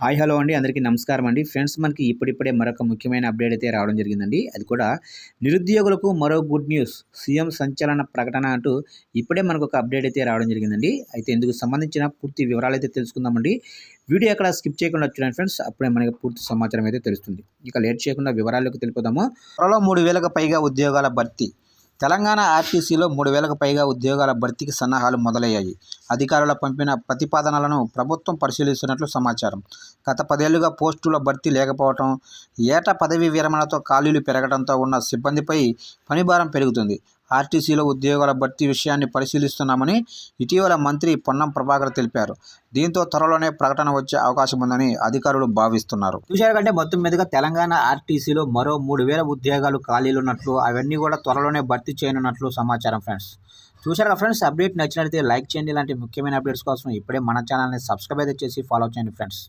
Hi hello అండి. అందరికీ నమస్కారం అండి. ఫ్రెండ్స్ మనకి ఇప్పుడిప్పుడే మరొక ముఖ్యమైన అప్డేట్ అయితే రావడం జరిగిందండి. అది కూడా నిరుద్యోగులకు మరో గుడ్ న్యూస్. సీఎం సంచలన ప్రకటన అంటూ ఇప్పుడే మనకు ఒక అప్డేట్ అయితే రావడం జరిగిందండి. అయితే ఇందుకు సంబంధించిన పూర్తి వివరాలు అయితే తెలుసుకుందామండి. వీడియో అక్కడ స్కిప్ చేయకుండా చూడండి ఫ్రెండ్స్. అప్పుడే మనకి పూర్తి సమాచారం అయితే తెలుస్తుంది. ఇక లేట్ చేయకుండా వివరాలకు తెలిపోదాము త్వరలో మూడు వేలకు పైగా ఉద్యోగాల భర్తీ తెలంగాణ ఆర్టీసీలో మూడు వేలకు పైగా ఉద్యోగాల భర్తీకి సన్నాహాలు మొదలయ్యాయి. అధికారుల పంపిన ప్రతిపాదనలను ప్రభుత్వం పరిశీలిస్తున్నట్లు సమాచారం. గత పదేళ్ళుగా పోస్టుల భర్తీ లేకపోవటం ఏటా పదవీ విరమణతో ఖాళీలు పెరగడంతో ఉన్న సిబ్బందిపై పనిభారం పెరుగుతుంది. ఆర్టీసీలో ఉద్యోగాల భర్తీ విషయాన్ని పరిశీలిస్తున్నామని ఇటీవల మంత్రి పొన్నం ప్రభాకర్ తెలిపారు. దీంతో త్వరలోనే ప్రకటన వచ్చే అవకాశం ఉందని అధికారులు భావిస్తున్నారు. చూశారు కంటే మొత్తం మీదుగా తెలంగాణ ఆర్టీసీలో మరో మూడు వేల ఉద్యోగాలు ఖాళీలు ఉన్నట్లు అవన్నీ కూడా త్వరలోనే భర్తీ చేయనున్నట్లు సమాచారం ఫ్రెండ్స్. చూశారు ఫ్రెండ్స్ అప్డేట్ నచ్చినట్లయితే లైక్ చేయండి. ఇలాంటి ముఖ్యమైన అప్డేట్స్ కోసం ఇప్పుడే మన ఛానల్ని సబ్స్క్రైబ్ అయితే చేసి ఫాలో చేయండి ఫ్రెండ్స్.